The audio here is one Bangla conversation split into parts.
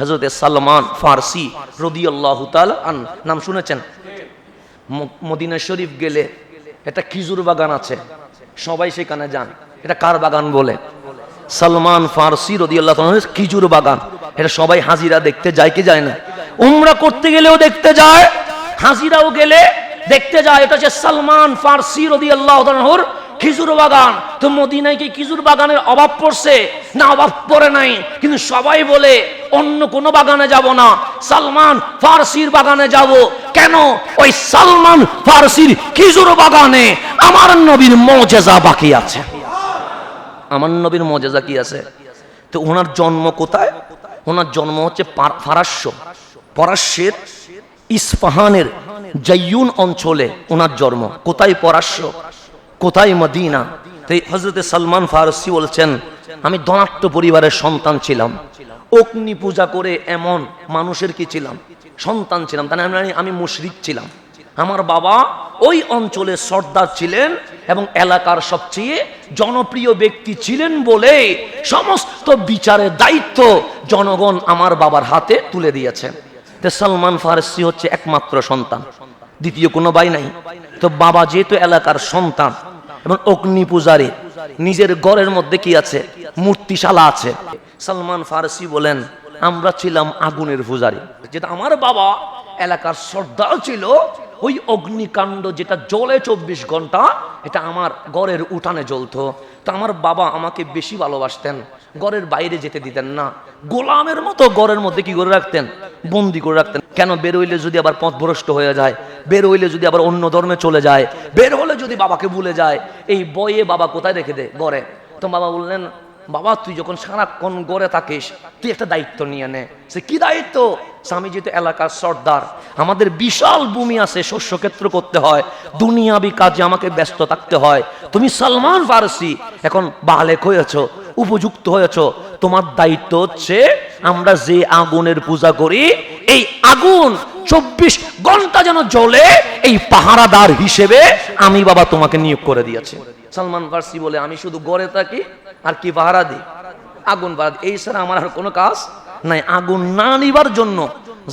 হজরত সালমান ফার্সি রদি আল্লাহ আন নাম শুনেছেন? মদিনা শরীফ গেলে একটা খেজুর বাগান আছে, সবাই সেখানে যান। এটা কার বাগান বলে? সালমান ফার্সি রদি আল্লাহ খেজুর বাগান। এটা সবাই হাজিরা দেখতে যায় কি যায় না? উমরা করতে গেলেও দেখতে যায়, হাজিরাও গেলে দেখতে যায়। এটা হচ্ছে সালমান ফার্সি রদি আল্লাহ খেজুর বাগান। তো মদিনায় কি খেজুর বাগানের অভাব পড়ছে? না, অভাব পড়ে নাই। কিন্তু সবাই বলে, অন্য কোনো বাগানে যাব না। সালমান ফার্সির বাগানে যাব। কেন? ওই সালমান ফার্সির খেজুর বাগানে আমার নবীর মজেজা বাকি আছে। আমার নবীর মজেজা কি আছে? তো ওনার জন্ম কোথায়? ওনার জন্ম হচ্ছে ফারাস্য। পরাস্যের ইস্পাহানের জাইয়ুন অঞ্চলে ওনার জন্ম। কোথায় পরাস্য? কোথায় মদিনা? তাই হজরতে সালমান ফারসি বলছেন, আমি ধনাট্য পরিবারের সন্তান ছিলাম। অগ্নি পূজা করে এমন মানুষের কি ছিলাম? সন্তান ছিলাম। তাই আমি আমি মুশরিক ছিলাম। আমার বাবা ওই অঞ্চলের সর্দার ছিলেন এবং এলাকার সবচেয়ে জনপ্রিয় ব্যক্তি ছিলেন বলে সমস্ত বিচারের দায়িত্ব জনগণ আমার বাবার হাতে তুলে দিয়েছেন সালমান ফারসি হচ্ছে একমাত্র সন্তান। দ্বিতীয় কোনো ভাই নাই। তো বাবা যেহেতু এলাকার সন্তান এবং অগ্নি পূজারী, নিজের ঘরের মধ্যে কি আছে? মূর্তিশালা আছে। সালমান ফারসি বলেন, আমরা ছিলাম আগুনের পূজারী। যেটা আমার বাবা এলাকার সর্দার ছিল, ওই অগ্নিকাণ্ড যেটা জলে চব্বিশ ঘণ্টা, এটা আমার ঘরের উঠানে জ্বলতো। তো আমার বাবা আমাকে বেশি ভালোবাসতেন গড়ের বাইরে যেতে দিতেন না। গোলামের মতো গড়ের মধ্যে কি করে রাখতেন? বন্দি করে রাখতেন। কেন বের হইলে যদি আবার পথভ্রষ্ট হয়ে যায়, বের হইলে যদি আবার অন্য ধর্মে চলে যায়, বের হলে যদি বাবাকে ভুলে যায়, এই বয়ে বাবা কোথায় রেখে দেয়? গড়ে তো বাবা বললেন বাবা, তুই যখন সারাক্ষণ গড়ে থাকিস, তুই একটা দায়িত্ব নিয়ে নে। সে কি দায়িত্ব? স্বামী যেহেতু এলাকার সর্দার, আমাদের বিশাল ভূমি আছে, শস্যক্ষেত্র করতে হয়, দুনিয়াবি কাজে আমাকে ব্যস্ত থাকতে হয়। তুমি সালমান ফারসি, এখন বালেক হয়েছ, উপযুক্ত হয়েছ, তোমার দায়িত্ব হচ্ছে আমরা যে আগুনের পূজা করি, এই আগুন চব্বিশ ঘণ্টা যেন জ্বলে, এই পাহারাদার হিসেবে আমি বাবা তোমাকে নিয়োগ করে দিয়েছি। সালমান ফার্সি বলে, আমি শুধু গড়ে থাকি আর কি পাহারা দিই আগুন পাহারা। এই ছাড়া আমার আর কোনো কাজ নাই। আগুন না নিবার জন্য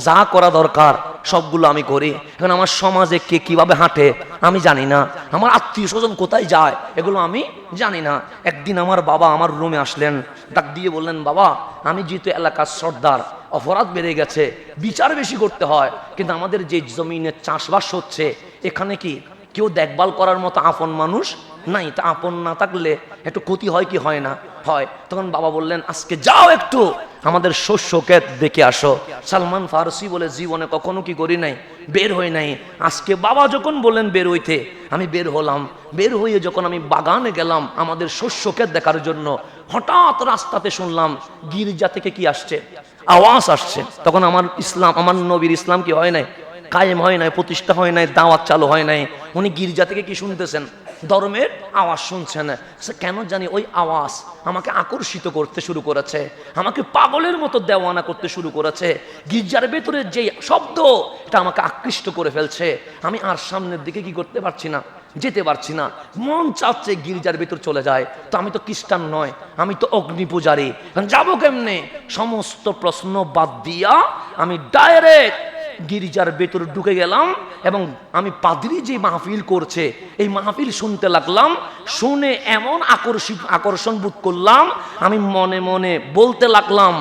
যা করা দরকার, সবগুলো আমি করি। এখন আমার সমাজে কে কীভাবে হাঁটে, আমি জানি না। আমার আত্মীয় স্বজন কোথায় যায়, এগুলো আমি জানি না। একদিন আমার বাবা আমার রুমে আসলেন, ডাক দিয়ে বললেন, বাবা, আমি যেহেতু এলাকার সর্দার, অপরাধ বেড়ে গেছে, বিচার বেশি করতে হয়, কিন্তু আমাদের যে জমিনে চাষবাস হচ্ছে, এখানে কি কেউ দেখভাল করার মতো আপন মানুষ নাই, তা আপন না থাকলে একটু ক্ষতি হয় কি হয় না? হয়। তখন বাবা বললেন, আজকে যাও একটু, আমাদের শস্যকে দেখে আসো। সালমান ফারসি বলে, জীবনে কখনো কি করি নাই? বের হই নাই। আজকে বাবা যখন বললেন, বের হইতে, আমি বের হলাম। বের হয়ে যখন আমি বাগানে গেলাম, আমাদের শস্যকে দেখার জন্য, হঠাৎ রাস্তাতে শুনলাম, গির্জা থেকে কি আসছে? আওয়াজ আসছে। তখন আমার ইসলাম, আমার নবীর ইসলাম কি হয় নাই? কায়েম হয় নাই, প্রতিষ্ঠা হয় নাই, দাওয়াত চালু হয় নাই। উনি গির্জা থেকে কি শুনতেছেন? ধর্মের আওয়াজ শুনছেন সে কেন জানি ওই আওয়াজ আমাকে আকর্ষিত করতে শুরু করেছে। আমাকে পাগলের মতো দেওয়ানা করতে শুরু করেছে। গির্জার ভেতরে যে শব্দ, এটা আমাকে আকৃষ্ট করে ফেলছে। আমি আর সামনের দিকে কি করতে পারছি না, যেতে পারছি না। মন চাচ্ছে গির্জার ভেতর চলে যায়। তো আমি তো খ্রিস্টান নয়, আমি তো অগ্নি পূজারী। যাব কেমনে? সমস্ত প্রশ্ন বাদ দিয়া আমি ডাইরেক্ট গির্জার ভেতরে ঢুকে গেলাম এবং আমি পাদ্রি যে মাহফিল করছে, এই মাহফিল শুনতে লাগলাম, শুনে এমন আকর্ষিত আকর্ষণ বোধ করলাম, আমি মনে মনে বলতে লাগলাম,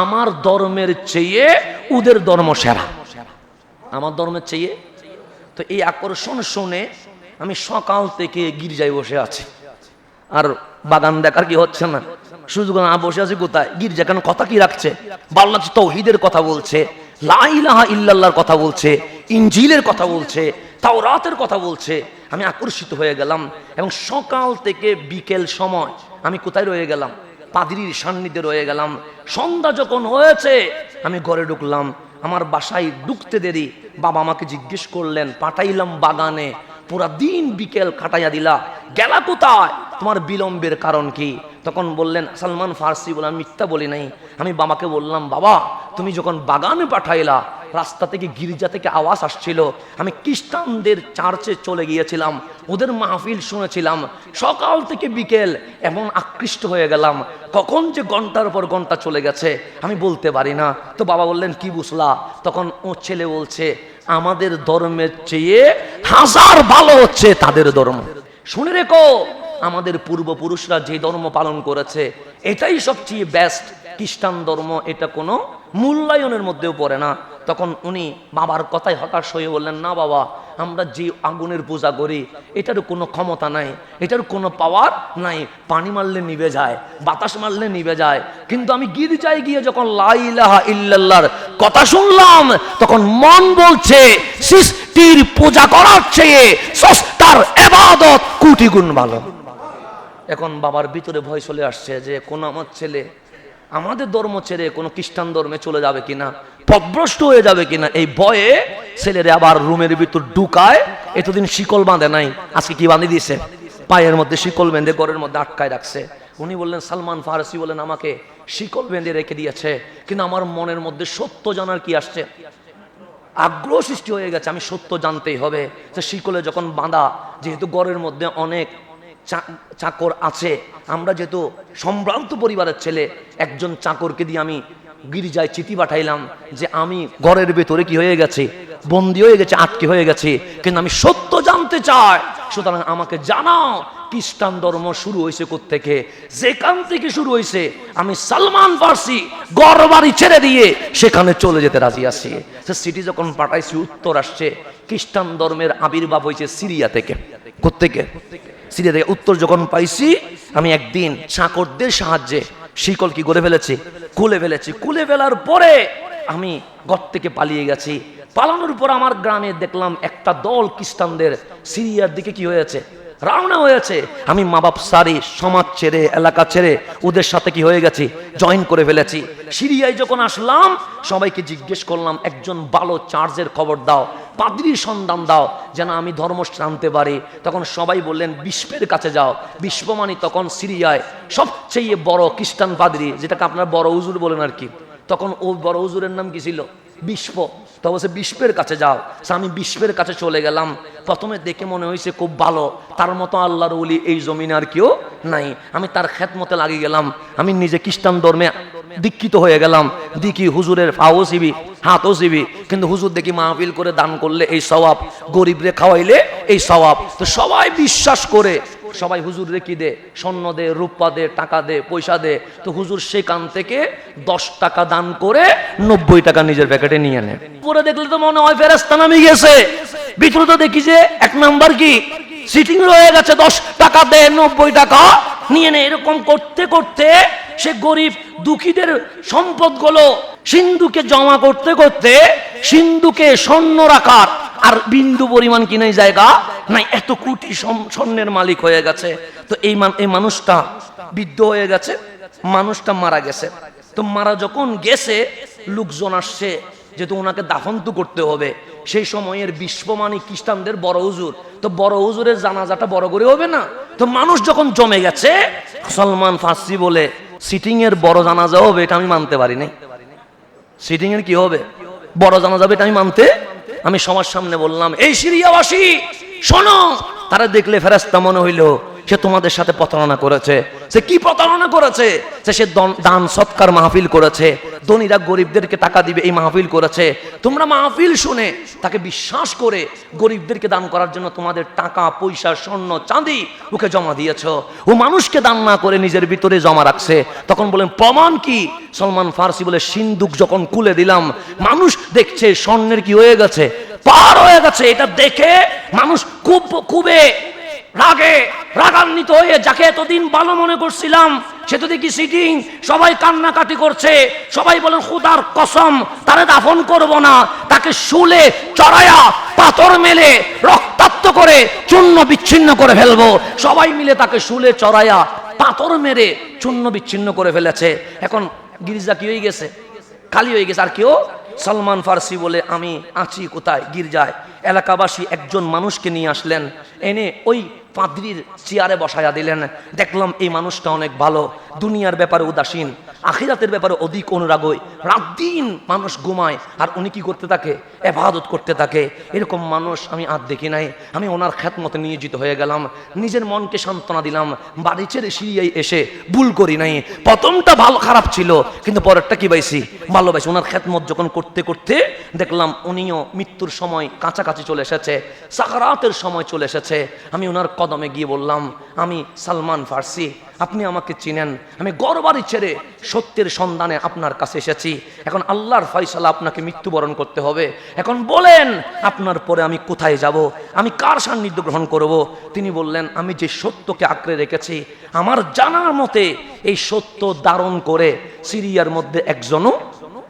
আমার ধর্মের চেয়ে ওদের ধর্ম সেরা। আমার ধর্মের চেয়ে? তো এই আকর্ষণ শুনে আমি সকাল থেকে গির্জায় বসে আছি। আর বাগান দেখার কি হচ্ছে না? সুযোগ না, বসে আছি কোথায়? গির্জা কেন, কথা কি রাখছে? লাগছে তৌহিদের কথা বলছে। লাইলাহা ইল্লাল্লাহর কথা বলছে ইঞ্জিলের কথা বলছে, তাওরাতের কথা বলছে। আমি আকর্ষিত হয়ে গেলাম এবং সকাল থেকে বিকেল সময় আমি কোথায় রয়ে গেলাম? পাদরির সান্নিধ্যে রয়ে গেলাম। সন্ধ্যা যখন হয়েছে, আমি ঘরে ঢুকলাম। আমার বাসায় ঢুকতে দেরি। বাবা আমাকে জিজ্ঞেস করলেন, পাঠাইলাম বাগানে পুরা দিন বিকেল কাটাইয়া দিলা। গেলা কোথায়? তোমার বিলম্বের কারণ কি? তখন বললেন, সালমান ফার্সি বলে আমি মিথ্যা বলি নাই। আমি বাবাকে বললাম, বাবা, তুমি যখন বাগানে পাঠাইলা, রাস্তা থেকে গির্জা থেকে আওয়াজ আসছিল। আমি খ্রিস্টানদের চার্চে চলে গিয়েছিলাম, ওদের মাহফিল শুনেছিলাম। সকাল থেকে বিকেল এমন আকৃষ্ট হয়ে গেলাম। কখন যে ঘণ্টার পর ঘণ্টা চলে গেছে, আমি বলতে পারি না। তো বাবা বললেন, কি বুঝলা? তখন ও ছেলে বলছে আমাদের ধর্মের চেয়ে হাজার ভালো হচ্ছে তাদের ধর্ম। শুনে রেখো, আমাদের পূর্বপুরুষরা যে ধর্ম পালন করেছে, এটাই সবচেয়ে বেস্ট খ্রিস্টান ধর্ম, এটা কোনো মূল্যায়নের মধ্যেও পড়ে না। তখন উনি বাবার কথায় হতাশ হয়ে বললেন, না বাবা, আমরা যে আগুনের পূজা করি এটার কোনো ক্ষমতা নাই এটার কোনো পাওয়ার নাই। পানি মারলে নিবে যায়, বাতাস মারলে নিবে যায়। কিন্তু আমি গির্জায় গিয়ে যখন লাইলাহা ইল্লাল্লাহর কথা শুনলাম, তখন মন বলছে, সৃষ্টির পূজা করার চেয়ে সস্তার এবাদত কোটি গুণ ভালো। এখন বাবার ভিতরে ভয় চলে আসছে যে, কোন আমার ছেলে আমাদের ধর্ম ছেড়ে কোনো খ্রিস্টান ধর্মে চলে যাবে কিনা, পদভ্রষ্ট হয়ে যাবে কিনা, এই ভয়ে ছেলেরে আবার রুমের ভিতর ঢুকায়, এতদিন শিকল বাঁধে নাই, আজকে কি বাঁধে দিয়েছে? পায়ের মধ্যে শিকল বেঁধে ঘরের মধ্যে আটকায় রাখছে। উনি বললেন, সালমান ফারসি বলেন, আমাকে শিকল বেঁধে রেখে দিয়েছে, কিন্তু আমার মনের মধ্যে সত্য জানার কি আসছে? আগ্রহ সৃষ্টি হয়ে গেছে, আমি সত্য জানতেই হবে। শিকলে যখন বাঁধা, যেহেতু গড়ের মধ্যে অনেক চাকর আছে। আমরা যেহেতু সম্ভ্রান্ত পরিবারের ছেলে, একজন চাকরকে দিয়ে আমি গির্জায় চিঠি পাঠাইলাম যে আমি ঘরের ভেতরে কি হয়ে গেছে, বন্দি হয়ে গেছে, আটকে হয়ে গেছে, কিন্তু আমি সত্য জানতে চাই। সুতরাং আমাকে জানাও, খ্রিস্টান ধর্ম শুরু হয়েছে থেকে যেখান থেকে শুরু হয়েছে, আমি সালমান ফার্সি গড় বাড়ি ছেড়ে দিয়ে সেখানে চলে যেতে রাজি আছি। সিটি যখন পাঠাইছি, উত্তর আসছে, খ্রিস্টান ধর্মের আবির্ভাব হয়েছে সিরিয়া থেকে। কোত্থেকে? সিরিয়া থেকে উত্তর যখন পাইছি, আমি একদিন চাকরদের সাহায্যে শিকল কি করে ফেলেছি? কুলে ফেলেছি। কুলে ফেলার পরে আমি ঘর থেকে পালিয়ে গেছি। পালানোর পর আমার গ্রামে দেখলাম একটা দল খ্রিস্টানদের সিরিয়ার দিকে কি হয়েছে? রওনা হয়েছে। আমি মা বাপ সারি, সমাজ ছেড়ে, এলাকা ছেড়ে ওদের সাথে কি হয়ে গেছি? জয়েন করে ফেলেছি। সিরিয়ায় যখন আসলাম, সবাইকে জিজ্ঞেস করলাম, একজন ভালো চার্জের খবর দাও। পাদ্রির সন্ধান দাও, যেন আমি ধর্ম জানতে পারি। তখন সবাই বললেন বিশ্বের কাছে যাও। বিশ্বমানি তখন সিরিয়ায় সবচেয়ে বড় খ্রিস্টান পাদ্রি, যেটাকে আপনার বড় উজুর বলেন আর কি। তখন ও বড় উজুরের নাম কি ছিল? বিষ্প। তো বলছে বিশ্বের কাছে যাও। আমি বিশ্বের কাছে চলে গেলাম। প্রথমে দেখে মনে হয়েছে খুব ভালো। তার মতো আল্লাহর উলি এই জমিনে আর কেউ নাই। আমি তার খেতমতে লাগিয়ে গেলাম। আমি নিজে খ্রিস্টান ধর্মে দীক্ষিত হয়ে গেলাম। দেখি হুজুরের ফাও সিবি হাতও সিবি কিন্তু হুজুর দেখি মাহফিল করে দান করলে এই স্বভাব গরিবরে খাওয়াইলে এই স্বভাব তো সবাই বিশ্বাস করে সবাই হুজুর কি দে? স্বর্ণ দে, রূপা দে, টাকা দে, পয়সা দে। তো হুজুর সেখান থেকে দশ টাকা দান করে নব্বই টাকা নিজের প্যাকেটে নিয়ে নেয় পরে দেখলে তো মনে হয় ফেরাস্তা নামে গেছে। ভিতরে তো দেখি যে এক নাম্বার কি? সিটিং রয়ে গেছে, দশ টাকা দে, নব্বই টাকা নিয়ে নে। এরকম করতে করতে সে গরিব দুঃখীদের সম্পদগুলো সিন্ধুকে জমা করতে করতে সিন্ধুকে স্বর্ণ রাখার আর বিন্দু পরিমাণ কি নাই জায়গা? নাই, এত কোটি স্বর্ণের মালিক হয়ে গেছে। তো এই এই মানুষটা বৃদ্ধ হয়ে গেছে, মানুষটা মারা গেছে। তো মারা যখন গেছে, লোকজন আসছে যেহেতু ওনাকে দাফন তো করতে হবে। সেই সময়ের বিশ্বমানী খ্রিস্টানদের বড় হুজুর। তো বড় হুজুরের জানাজাটা বড় করে হবে না? তো মানুষ যখন জমে গেছে সলমান ফাঁসি বলে সিটিং এর বড় জানাজা হবে এটা আমি মানতে পারি নাই। সিটিং এর কি হবে? বড় জানা যাবে এটা আমি মানতে আমি সমাজ সামনে বললাম এই সিরিয়াবাসী শোনো। তারা দেখলে ফেরাস্তা মনে হইল সে তোমাদের সাথে প্রতারণা করেছে। সে কি প্রতারণা করেছে? সে সে দান সৎকার মাহফিল করেছে। ধনীরা গরিবদেরকে টাকা দিবে, এই মাহফিল করেছে। তোমরা মাহফিল শুনে তাকে বিশ্বাস করে গরিবদেরকে দান করার জন্য তোমাদের টাকা, পয়সা, স্বর্ণ, চাঁদি ওকে জমা দিয়েছ। ও মানুষকে দান না করে নিজের ভিতরে জমা রাখছে। তখন বলেন, প্রমাণ কি? সলমান ফার্সি বলে সিন্দুক যখন খুলে দিলাম, মানুষ দেখছে স্বর্ণের কি হয়ে গেছে? পার হয়ে গেছে। এটা দেখে মানুষ খুব খুবই রাগে রাগান্বিত হয়ে যাকে এতদিন ভালো মনে করছিলাম, সে তো দেখি সিটিং সবাই কান্নাকাটি করছে, সবাই বলেন, খুদার কসম, তারে দাফন করব না। তাকে শুলে, চড়ায়া, পাথর মেলে, রক্তাক্ত করে, চূর্ণ বিচ্ছিন্ন করে ফেলব। সবাই মিলে তাকে শুলে, চড়ায়া, পাথর মেরে, চূর্ণ বিচ্ছিন্ন করে ফেলেছে। এখন গির্জা কি হয়ে গেছে? খালি হয়ে গেছে। আর কেউ? সলমান ফার্সি বলে, আমি আছি কোথায় গির্জায়? এলাকাবাসী একজন মানুষকে নিয়ে আসলেন। এনে ওই পাদ্রির চেয়ারে বসায়া দিলেন। দেখলাম এই মানুষটা অনেক ভালো, দুনিয়ার ব্যাপারে উদাসীন, আখিরাতের ব্যাপারে অধিক অনুরাগই। রাত দিন মানুষ ঘুমায়, আর উনি কি করতে থাকে? এবাদত করতে থাকে। এরকম মানুষ আমি আর দেখি নাই। আমি ওনার খ্যাতমতে নিয়োজিত হয়ে গেলাম। নিজের মনকে সান্ত্বনা দিলাম। বাড়ি ছেড়ে সিরিয়ায় এসে ভুল করি নাই। প্রথমটা ভালো খারাপ ছিল, কিন্তু পরেরটা কি পাইছি? ভালোবাসি। ওনার খ্যাতমত যখন করতে করতে দেখলাম উনিও মৃত্যুর সময় কাছাকাছি চলে এসেছে, সাকারাতের সময় চলে এসেছে। আমি ওনার কদমে গিয়ে বললাম, আমি সালমান ফার্সি, আপনি আমাকে চিনেন। আমি গড়বাড়ি ছেড়ে সত্যের সন্ধানে আপনার কাছে এসেছি। এখন আল্লাহর ফয়সালা আপনাকে মৃত্যুবরণ করতে হবে। এখন বলেন, আপনার পরে আমি কোথায় যাব? আমি কার সান্নিধ্য গ্রহণ করব? তিনি বললেন, আমি যে সত্যকে আঁকড়ে রেখেছি, আমার জানার মতে এই সত্য ধারণ করে সিরিয়ার মধ্যে একজনও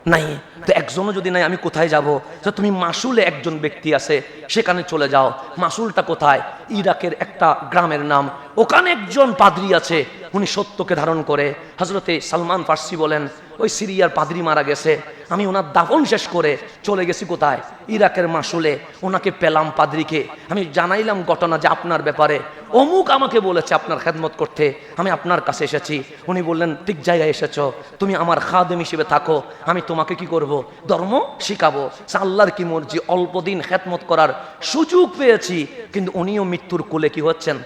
নাই। তো একজনও যদি নাই, আমি কোথায় যাব? তো তুমি মাসুলে একজন ব্যক্তি আছে, সেখানে চলে যাও। মাসুলটা কোথায়? ইরাকের একটা গ্রামের নাম। ওখানে একজন পাদ্রি আছে, উনি সত্যকে ধারণ করে। হজরতে সালমান ফার্সি বলেন ওই সিরিয়ার পাদ্রি মারা গেছে। আমি ওনার দাফন শেষ করে চলে গেছি কোথায়? ইরাকের মাসুলে ওনাকে পেলাম পাদ্রিকে। আমি জানাইলাম ঘটনা যে আপনার ব্যাপারে। অমুক আমাকে বলেছে আপনার খেদমত করতে। আমি আপনার কাছে এসেছি। উনি বললেন, ঠিক জায়গায় এসেছ। তুমি আমার খাদেম হিসেবে থাকো। আমি তোমাকে কি করব? ধর্ম শিখাবো। আল্লাহর কি মর্জি? অল্প দিন খেদমত করার সুযোগ পেয়েছি। কিন্তু উনিও মৃত্যুর কোলে কি হচ্ছেন?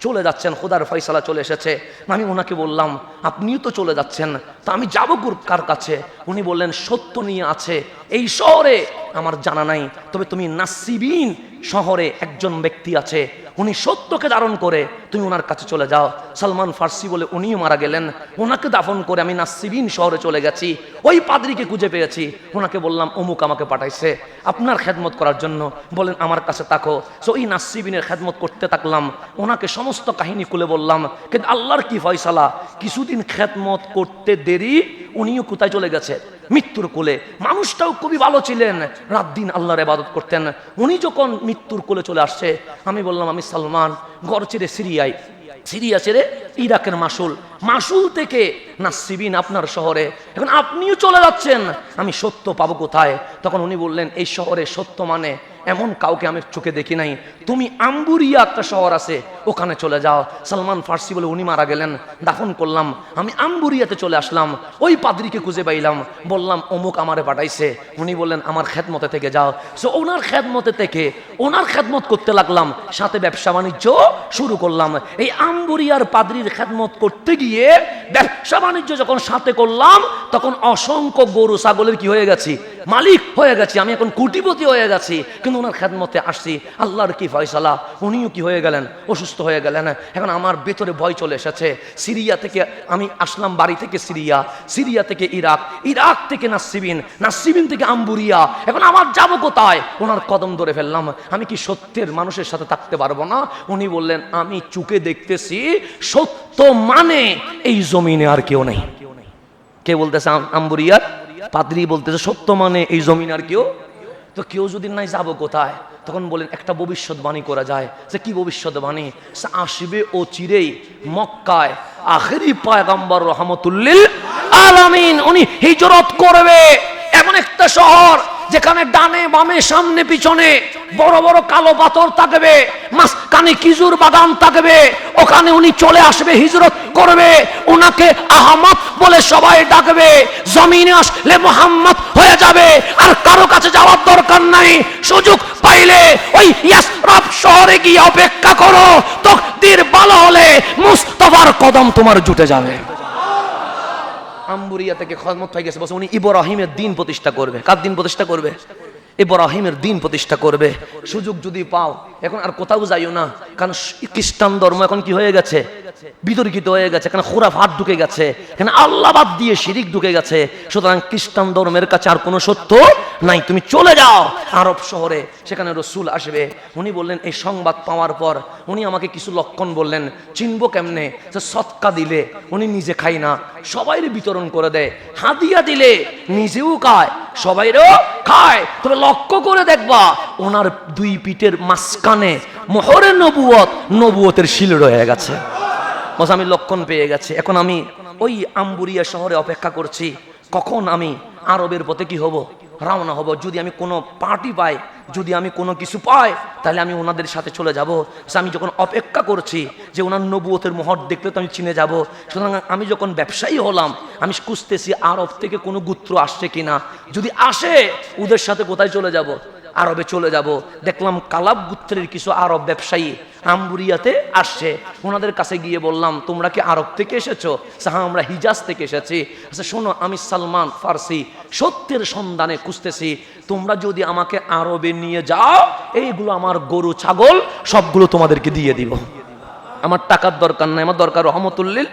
চলে যাচ্ছেন, খোদার ফয়সালা চলে এসেছে। আমি ওনাকে বললাম, আপনিও তো চলে যাচ্ছেন, তা আমি যাব কার কাছে? উনি বললেন, সত্য নিয়ে আছে। এই শহরে আমার জানা নাই, তবে তুমি নাসিবিন শহরে একজন ব্যক্তি আছে। উনি সত্যকে ধারণ করে, তুমি ওনার কাছে চলে যাও। সালমান ফার্সি বলে উনিও মারা গেলেন। ওনাকে দাফন করে আমি নাসিবিন শহরে চলে গেছি। ওই পাদ্রিকে খুঁজে পেয়েছি। ওনাকে বললাম, অমুক আমাকে পাঠাইছে। আপনার খেদমত করার জন্য বলেন, আমার কাছে তাকো সো এই নাসিবিনের খেদমত করতে থাকলাম। ওনাকে সমস্ত কাহিনী খুলে বললাম, কিন্তু আল্লাহর কি ফয়সালা? কিছুদিন খেদমত করতে দেরি, উনিও কোথায় চলে গেছে? মৃত্যুর কোলে। মানুষটাও খুবই ভালো ছিলেন। রাত দিন আল্লাহর ইবাদত করতেন। উনি যখন মৃত্যুর কোলে চলে আসছে, আমি বললাম, আমি সালমান, গড় ছেড়ে সিরিয়ায়। সিরিয়া ছেড়ে ইরাকের মাসুল মাসুল থেকে নাসিবিন আপনার শহরে। এখন আপনিও চলে যাচ্ছেন। আমি সত্য পাবো কোথায়? তখন উনি বললেন, এই শহরে সত্য মানে এমন কাউকে আমি চোখে দেখি নাই। তুমি আম্বুরিয়া একটা শহর আছে। ওখানে চলে যাও। সালমান ফার্সি বলে উনি মারা গেলেন। দাফন করলাম। আমি আম্বুরিয়াতে চলে আসলাম। ওই পাদ্রিকে খুঁজে পাইলাম। বললাম, অমুক আমারে পাঠাইছে। উনি বললেন, আমার খেদমতে থেকে যাও। সো ওনার খেদমতে থেকে, ওনার খেদমত করতে লাগলাম। সাথে ব্যবসা বাণিজ্য শুরু করলাম। এই আম্বুরিয়ার পাদ্রির খেদমত করতে গিয়ে ব্যবসা বাণিজ্য যখন সাথে করলাম, তখন অসংখ্য গরু, ছাগলের কি হয়ে গেছি? মালিক হয়ে গেছি। আমি এখন কুটিপতি হয়ে গেছি। কিন্তু ওনার খেদমতে আসছি। আল্লাহর কি ফয়সালা? উনিও কি হয়ে গেলেন? অসুস্থ হয়ে গেলেন। এখন আমার ভেতরে ভয় চলে এসেছে। সিরিয়া থেকে আমি আসলাম বাড়ি থেকে সিরিয়া সিরিয়া থেকে ইরাক ইরাক থেকে নাসিবিন নাসিবিন থেকে আম্বুরিয়া। এখন আমার যাব কোথায়? ওনার কদম ধরে ফেললাম। আমি কি সত্যের মানুষের সাথে থাকতে পারব না? উনি বললেন, আমি চুকে দেখতেছি। সত্য মানে এই জমিনে আর কেউ নেই। কে বলতেছে, আম- আম্বুরিয়ার? পাদ্রি বলতেছে, সত্য মানে এই জমিন আর কেউ? তো কেউ যদি নাই, যাব কোথায়? তখন বলেন, একটা ভবিষ্যৎবাণী করা যায়। সে কি ভবিষ্যৎবাণী? সে আসবে ও চিরেই মক্কায়। আখেরি পায়গাম্বর রহমতুল্লিল আলামিন, উনি হিজরত করবে। এমন একটা শহর যেখানে ডানে, বামে, সামনে, পিছনে বড় বড় কালো পাথর থাকবে, মাঝখানে কিজুর বাগান থাকবে, ওখানে উনি চলে আসবে, হিজরত করবে ওনাকে আহমদ বলে সবাই ডাকবে, জমিনে আসলে মোহাম্মদ হয়ে যাবে, আর কারও কাছে যাওয়ার দরকার নাই, সুযোগ পাইলে ওই ইয়াসরাব শহরে গিয়ে অপেক্ষা করো, তকদির ভালো হলে মুস্তফার কদম তোমার জুটে যাবে। আম্বুরিয়া থেকে খদমত হয়ে গেছে। বসে উনি ইব্রাহিমের দিন প্রতিষ্ঠা করবে। কার দিন প্রতিষ্ঠা করবে? ইব্রাহিমের দিন প্রতিষ্ঠা করবে। সুযোগ যদি পাও, এখন আর কোথাও যাইও না। কারণ খ্রিস্টান ধর্ম এখন কি হয়ে গেছে? বিতর্কিত হয়ে গেছে। এখানে খোরাফ হাত ঢুকে গেছে? এখানে আল্লাহ বাদ দিয়ে শিরিক ঢুকে গেছে? সুতরাং খ্রিস্টান ধর্মের কাছে আর কোনো সত্য নাই। তুমি চলে যাও আরব শহরে, সেখানে রসুল আসবে। উনি বললেন, এই সংবাদ পাওয়ার পর উনি আমাকে কিছু লক্ষণ বললেন। চিনবো কেমনে? যে সৎকা দিলে, উনি নিজে খাই না। সবাইরে বিতরণ করে দেয়। হাদিয়া দিলে, নিজেও খায়। সবাইরও খায়। তবে লক্ষ্য করে দেখবা, ওনার দুই পিঠের মাঝখানে মোহরের নবুয়ত, নবুয়তের শিল রয়ে গেছে। আমি লক্ষণ পেয়ে গেছি। এখন আমি ওই আম্বুরিয়া শহরে অপেক্ষা করছি। কখন আমি আরবের পথে কি হব, রওনা হব? যদি আমি কোনো পার্টি পাই যদি আমি কোনো কিছু পাই, তাহলে আমি ওনাদের সাথে চলে যাব। আমি যখন অপেক্ষা করছি যে ওনার নবুয়তের মহর দেখলে তো আমি চিনে যাব। সুতরাং আমি যখন ব্যবসায়ী হলাম, আমি খুঁজতেছি আরব থেকে কোনো গুত্র আসছে কিনা। যদি আসে, ওদের সাথে কোথায় চলে যাব? আরবে চলে যাব। দেখলাম কালাব গুত্রের কিছু আরব ব্যবসায়ী আম্বুরিয়াতে আসছে। ওনাদের কাছে গিয়ে বললাম, তোমরা কি আরব থেকে এসেছ? সাহা আমরা হিজাজ থেকে এসেছি। আচ্ছা শোনো, আমি সালমান ফার্সি, সত্যের সন্ধানে খুঁজতেছি। তোমরা যদি আমাকে আরবে নিয়ে যাও, এইগুলো আমার গরু, ছাগল, সবগুলো তোমাদেরকে দিয়ে দিব। আমার টাকার দরকার নাই, আমার দরকার রহমতুল্লিল।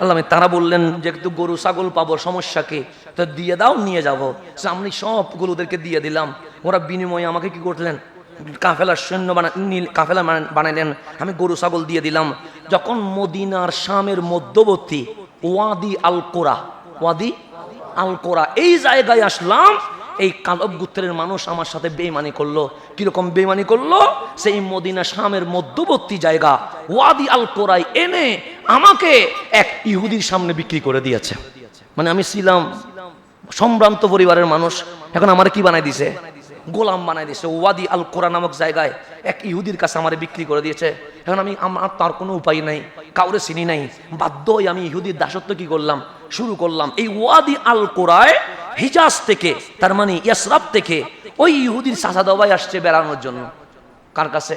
আল্লাহ, তারা বললেন, যে গরু, ছাগল পাবো, সমস্যা কি? তো দিয়ে দাও, নিয়ে যাব। আমি সবগুলো ওদেরকে দিয়ে দিলাম। ওরা বিনিময়ে আমাকে কি করলেন? কাফেলার সৈন্য বানা নীল কাফেলা বানা- বানাইলেন আমি গরু, ছাগল দিয়ে দিলাম। যখন মদিনার শামের মধ্যবর্তী ওয়াদি আল কোরা ওয়াদি আল কোরা এই জায়গায় আসলাম, এই কালব গুত্রের মানুষ আমার সাথে বেইমানি করল। কীরকম বেইমানি করল? সেই মদিনা শামের মধ্যবর্তী জায়গা, ওয়াদি আল কোরাই এনে আমাকে এক ইহুদির সামনে বিক্রি করে দিয়েছে। মানে আমি ছিলাম সম্ভ্রান্ত পরিবারের মানুষ, এখন আমার কি বানাই দিছে? গোলাম বানাই দিয়েছে ওয়াদি আল কোরআন নামক জায়গায় এক ইহুদির কাছে আমার বিক্রি করে দিয়েছে। এখন আমি আমার তার কোনো উপায় নাই, কাউরে চিনি নাই। বাধ্য হয়ে আমি ইহুদির দাসত্ব কি করলাম? শুরু করলাম। এই ওয়াদি আল কোরায় হিজাজ থেকে, তার মানে ইয়াসরাব থেকে, ওই ইহুদির চাচা দবাই আসছে বেড়ানোর জন্য। কার কাছে?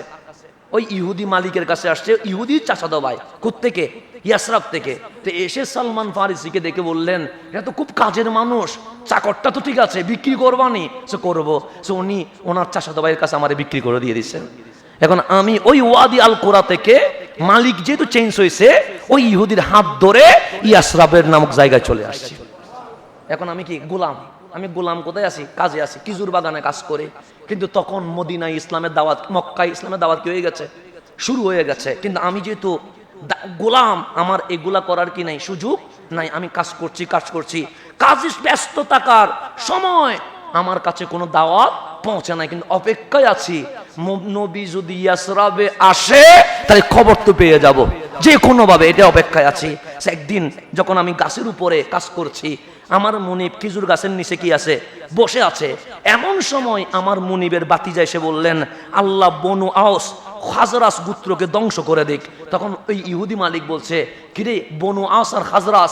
ওই ইহুদি মালিকের কাছে আসছে ইহুদির চাচাতো ভাই থেকে ইয়াসরাফ থেকে। তো এসে সালমান ফারিসিকে দেখে বললেন, এটা তো খুব কাজের মানুষ, চাকরটা তো ঠিক আছে, বিক্রি করবানি। সে করব। সে উনি ওনার চাচাতো ভাইয়ের কাছে আমার বিক্রি করে দিয়ে দিচ্ছেন। এখন আমি ওই ওয়াদি আল কোরা থেকে মালিক যেহেতু চেঞ্জ হয়েছে, ওই ইহুদির হাত ধরে ইয়াসরাফের নামক জায়গায় চলে আসছি। এখন আমি কি, গোলাম? আমি গোলাম কোথায় আছি? কাজে আছি কিজুর বাগানে কাজ করে। কিন্তু তখন মদিনায় ইসলামের দাওয়াত, মক্কায় ইসলামের দাওয়াত কি হয়ে গেছে? শুরু হয়ে গেছে। কিন্তু আমি যেহেতু গোলাম, আমার এগুলা করার কি নাই সুযোগ নাই, আমি কাজ করছি কাজ করছি। কাজ ব্যস্ত থাকার সময়। আমার কাছে কোনো দাওয়াত পৌঁছে নাই, কিন্তু অপেক্ষায় আছি। নবী যদি ইয়াসরাবে আসে, তাহলে খবর তো পেয়ে যাব। যে কোনোভাবে এটা অপেক্ষায় আছি। একদিন যখন আমি গাছের উপরে কাজ করছি, আমার মনিব খিজুর গাছের নিচে কি আছে? বসে আছে। এমন সময় আমার মনিবের বাতি যায়, সে বললেন, আল্লাহ বনু আওস খাজরাস গুত্রকে ধ্বংস করে দিক। তখন ওই ইহুদি মালিক বলছে, কিরে, বনু আস আর খাজরাস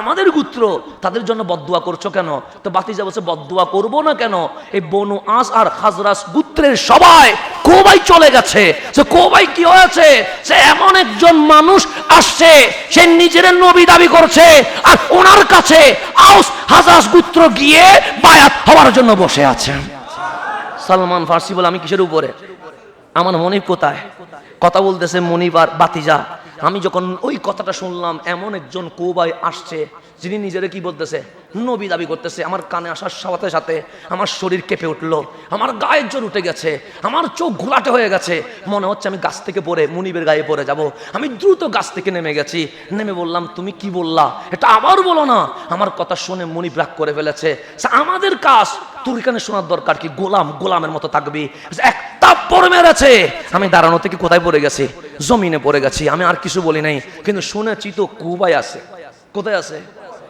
আমাদের গুত্র, তাদের জন্য বদুয়া করছ কেন? তো বাতিজা বলছে বদুয়া করব না কেন? এই বনু আস আর খাজরাস গুত্রের সবাই কোবাই চলে গেছে। সে কোবাই কি হয়েছে? সে এমন একজন মানুষ আসছে, সে নিজের নবী দাবি করছে, আর ওনার কাছে আউস হাজাস গুত্র গিয়ে বায়াত হওয়ার জন্য বসে আছে। সালমান ফার্সি বলে, আমি কিসের উপরে? আমার মনিব কোথায়? কথা বলতেছে মনিব আর বাতিজা। আমি যখন ওই কথাটা শুনলাম, এমন একজন কোবাই আসছে, যিনি নিজেরে কি বলতেছে? নবী দাবি করতেছে, আমার কানে আসার সাথে সাথে আমার শরীর কেঁপে উঠল, আমার গায়ের জোর উঠে গেছে, আমার চোখ ঘোলাটে হয়ে গেছে, মনে হচ্ছে আমি গাছ থেকে পড়ে, মুনিবের গায়ে পড়ে যাব। আমি দ্রুত গাছ থেকে নেমে গেছি, নেমে বললাম, তুমি কি বললা? এটা আবার বলো না। আমার কথা শুনে মুনিব রাগ করে ফেলেছে। আমাদের কাজ তোর এখানে শোনার দরকার কি? গোলাম, গোলামের মতো থাকবি। এক তাপ পরে মেরেছে। আমি দাঁড়ানো থেকে কোথায় পড়ে গেছি? জমিনে পড়ে গেছি। আমি আর কিছু বলি নাই। কিন্তু শুনেছি তো কুবাই আছে। কোথায় আছে?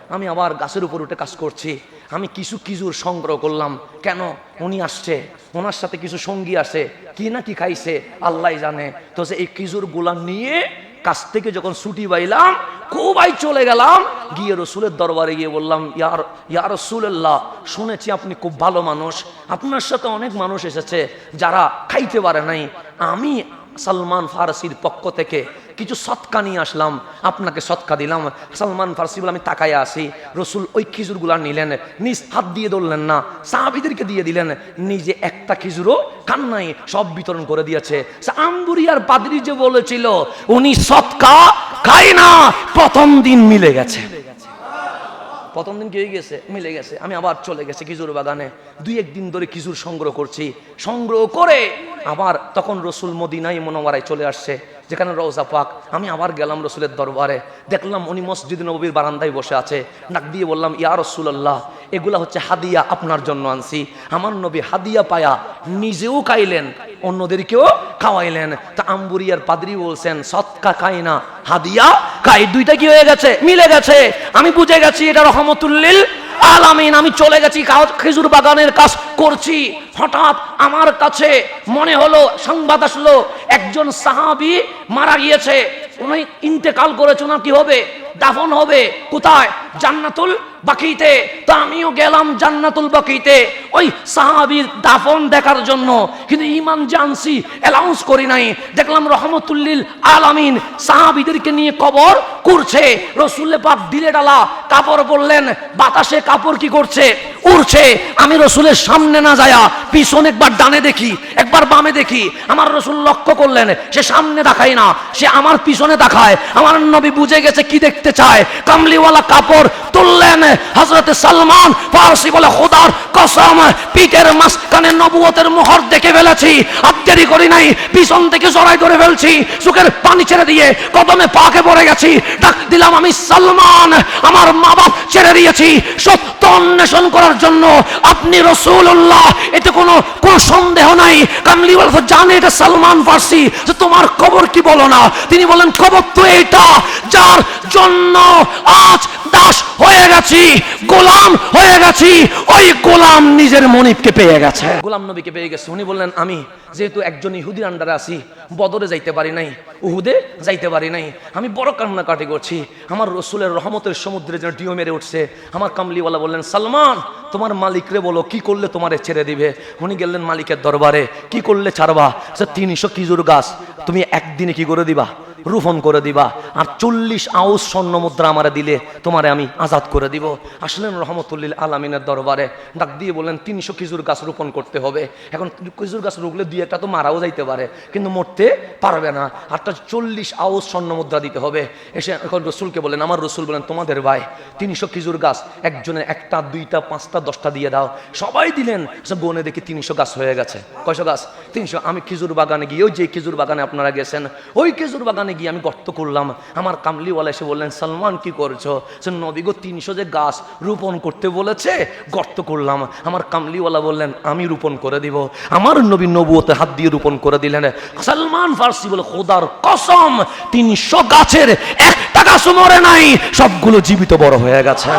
আমি আবার গাছের উপর উঠে কাজ করছি। আমি কিছু কিজুর সংগ্রহ করলাম। কেন? উনি আসছে। ওনার সাথে কিছু সঙ্গী আসে কি না কি খাইছে? আল্লাহ জানে। তো এই কিজুরগুলা নিয়ে কাছ থেকে যখন ছুটি পাইলাম কোবাই চলে গেলাম, গিয়ে রসুলের দরবারে গিয়ে বললাম ইয়ার ইয়া রসুল্লাহ শুনেছি আপনি খুব ভালো মানুষ। আপনার সাথে অনেক মানুষ এসেছে যারা খাইতে পারে নাই। আমি সালমান ফারসির পক্ষ থেকে কিছু সৎকা নিয়ে আসলাম, আপনাকে সৎকা দিলাম। সালমান ফারসি বলে আমি তাকায় আসি রসুল ওই খিজুরগুলা নিলেন, নিজ হাত দিয়ে ধরলেন না, সাহাবিদেরকে দিয়ে দিলেন। নিজে একটা খিজুরও খান নাই সব বিতরণ করে দিয়েছে। আম্বুরিয়ার পাদরি যে বলেছিল, উনি সৎকা খায় না, প্রথম দিন মিলে গেছে। প্রথম দিন কি হয়ে গেছে? মিলে গেছে। আমি আবার চলে গেছি কিজুর বাগানে। দুই একদিন ধরে খিজুর সংগ্রহ করছি। সংগ্রহ করে আবার তখন রসুল মদিনাই মনোয়ারায় চলে আসছে। যেখানে রওজা পাক, আমি আবার গেলাম রসুলের দরবারে। দেখলাম উনি মসজিদ নবীর বারান্দায় বসে আছে। ডাক দিয়ে বললাম, ইয়া রসুল্লাহ এগুলা হচ্ছে হাদিয়া আপনার জন্য আনছি। আমার নবী হাদিয়া পায়া নিজেও খাইলেন, অন্যদেরকেও খাওয়াইলেন। তা আম্বুরিয়ার পাদরি বলছেন, সৎকা খাই না, হাদিয়া খাই। দুইটা কি হয়ে গেছে? মিলে গেছে। আমি বুঝে গেছি এটা রহমতুল্লিল আলামিন, আমি চলে গেছি খেজুর বাগানের কাজ করছি। হঠাৎ আমার কাছে মনে হলো, সংবাদ আসলো, একজন সাহাবি মারা গিয়েছে। উনি ইন্তেকাল করেছে না কি হবে? দাফন হবে। কোথায়? জান্নাতুল বাকিতে। তো আমিও গেলাম জান্নাতুল বাকিতে। ওই সাহাবির দাফন দেখার জন্য। কিন্তু ইমান জানছি অ্যালাউন্স করি নাই। দেখলাম রহমতুল্লিল আলামিন সাহাবিদেরকে নিয়ে কবর করছে। রসুল্লে পাক দিলে ডালা, কাপড় বললেন বাতাসে কাপড় কি করছে? উড়ছে। আমি রসুলের সামনে না যায়া পিছনে একবার ডানে দেখি, একবার বামে দেখি। আমার রসুল লক্ষ্য করলেন, সে সামনে দেখায় না, সে আমার পিছনে দেখায়। আমার নবী বুঝে গেছে কি দেখতে চায়। কামলিওয়ালা কাপড় তুললেন। হজরত সালমান ফারসি বলে, খোদার কসম, পিঠের মাঝখানে নবুয়তের মোহর দেখে ফেলেছি। আর দেরি করি নাই, পিছন থেকে জড়াই ধরে ফেলছি। চোখের পানি ছেড়ে দিয়ে কদমে পাকে পড়ে গেছি। ডাক দিলাম, আমি সালমান, আমার মা বাপ ছেড়ে দিয়েছি। সত্য অন্বেষণ করার জন্য আপনি রসুল্লাহ এতে কোনো কোনো সন্দেহ নাই। কামলিওয়ালা তো জানে এটা সালমান ফার্সি। যে তোমার খবর কি বলো না? তিনি বলেন খবর তো এটা যার জন্য আজ দাস হয়ে গেছি, গোলাম হয়ে গেছি, ওই গোলাম নিজের মনিবকে পেয়ে গেছে। গোলাম নবীকে পেয়ে গেছে। উনি বললেন, আমি যেহেতু একজন ইহুদির আন্ডারে আছি, বদরে যাইতে পারি নাই, উহুদে যাইতে পারি নাই। আমি বড় কান্নাকাটি করছি। আমার রসুলের রহমতের সমুদ্রে যেন ডিও মেরে উঠছে। আমার কামলিওয়ালা বললেন, সালমান, তোমার মালিকরে বলো, কি করলে তোমারে ছেড়ে দিবে? উনি গেলেন মালিকের দরবারে, কি করলে ছাড়বা? সে তিনশো কিজুর গাছ তুমি একদিনে কি করে দিবা? রোপণ করে দিবা। আর চল্লিশ আউস স্বর্ণ মুদ্রা আমারে দিলে তোমারে আমি আজাদ করে দিব। আসলেন রহমতুল্লিল আলমিনের দরবারে ডাক দিয়ে বললেন, তিনশো খেজুর গাছ রোপণ করতে হবে। এখন খেজুর গাছ রুগলে দুই একটা তো মারাও যাইতে পারে, কিন্তু মরতে পারবে না। আর তার চল্লিশ আউস স্বর্ণ মুদ্রা দিতে হবে। এসে এখন রসুলকে বলেন আমার রসুল বলেন তোমাদের ভাই, তিনশো খেজুর গাছ একজনে একটা, দুইটা, পাঁচটা, দশটা দিয়ে দাও। সবাই দিলেন বনে দেখি তিনশো গাছ হয়ে গেছে। কয়শো গাছ? তিনশো। আমি খেজুর বাগানে গিয়ে ওই যে খেজুর বাগানে আপনারা গেছেন, ওই খেজুর বাগানে গিয়ে আমি গর্ত করলাম। আমার কামলিওয়ালা এসে বললেন, সালমান, কি করছ? সে নবীগো তিনশো যে গাছ রোপণ করতে বলেছে, গর্ত করলাম। আমার কামলিওয়ালা বললেন, আমি রোপণ করে দিব। আমার নবী নবুয়তে হাত দিয়ে রোপণ করে দিলেন। সালমান ফার্সি বলে, খোদার কসম, তিনশো গাছের একটা গাছ মরে নাই, সবগুলো জীবিত বড় হয়ে গেছে।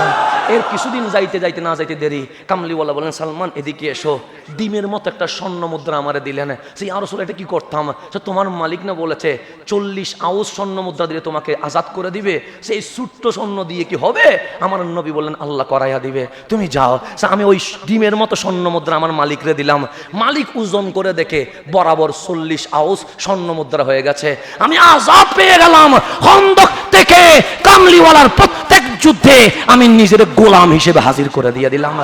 এর কিছুদিন যাইতে যাইতে না যাইতে দেরি। কামলিওয়ালা বলেন, সালমান, এদিকে এসো। ডিমের মতো একটা স্বর্ণ মুদ্রা আমারে দিলেন। সেই আরও এটা কি করতাম? সে তোমার মালিক না বলেছে, চল্লিশ আউস স্বর্ণ মুদ্রা দিলে তোমাকে আজাদ করে দিবে। সেই ছোট্ট স্বর্ণ দিয়ে কি হবে? আমার নবী বললেন, আল্লাহ করাইয়া দিবে। তুমি যাও। আমি ওই ডিমের মতো স্বর্ণ মুদ্রা আমার মালিকরে দিলাম। মালিক ওজন করে দেখে বরাবর চল্লিশ আউস স্বর্ণ মুদ্রা হয়ে গেছে। আমি আজাদ পেয়ে গেলাম। খন্দক থেকে কামলিওয়ালার প্রত্যেক যুদ্ধে আমি নিজের গোলাম হিসেবে হাজির করে দিয়ে দিলাম।